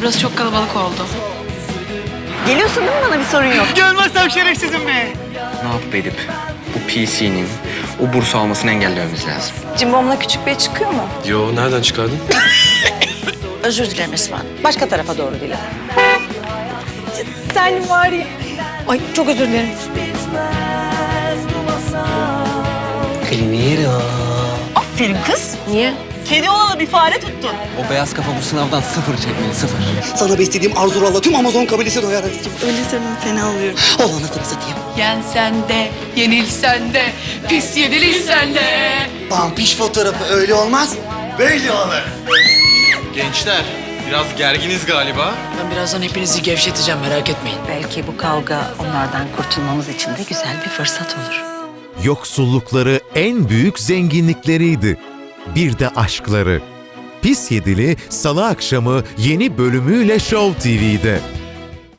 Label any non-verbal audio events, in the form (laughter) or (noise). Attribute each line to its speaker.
Speaker 1: Burası çok kalabalık oldu.
Speaker 2: Geliyorsun değil mi bana bir sorun yok.
Speaker 3: Gelmezsem şerefsizim be.
Speaker 4: Ne yapıp edip bu PC'nin o burs almasını engellememiz lazım.
Speaker 2: Cimbomla küçük bey çıkıyor mu?
Speaker 5: Yo nereden çıkardın? (laughs)
Speaker 2: Özür dilerim İsmail. Başka tarafa doğru dile. Sen var ya. Ay çok özür dilerim.
Speaker 4: Elini yerim.
Speaker 2: Aferin kız.
Speaker 1: Niye?
Speaker 2: Kedi olalı bir fare tuttun.
Speaker 4: O beyaz kafa bu sınavdan sıfır çekmeli sıfır.
Speaker 3: Sana beslediğim Arzural'la tüm Amazon kabilesi doyar Aziz'cim.
Speaker 2: Öyle söyleme fena oluyorum.
Speaker 3: Al anasını satayım.
Speaker 1: Yensen de, yenilsen de, pis yenilirsen de.
Speaker 3: Pampiş fotoğrafı öyle olmaz. Böyle olur.
Speaker 5: Gençler biraz gerginiz galiba.
Speaker 6: Ben birazdan hepinizi gevşeteceğim merak etmeyin.
Speaker 2: Belki bu kavga onlardan kurtulmamız için de güzel bir fırsat olur.
Speaker 7: Yoksullukları en büyük zenginlikleriydi. Bir de aşkları. Pis Yedili Salı akşamı yeni bölümüyle Show TV'de.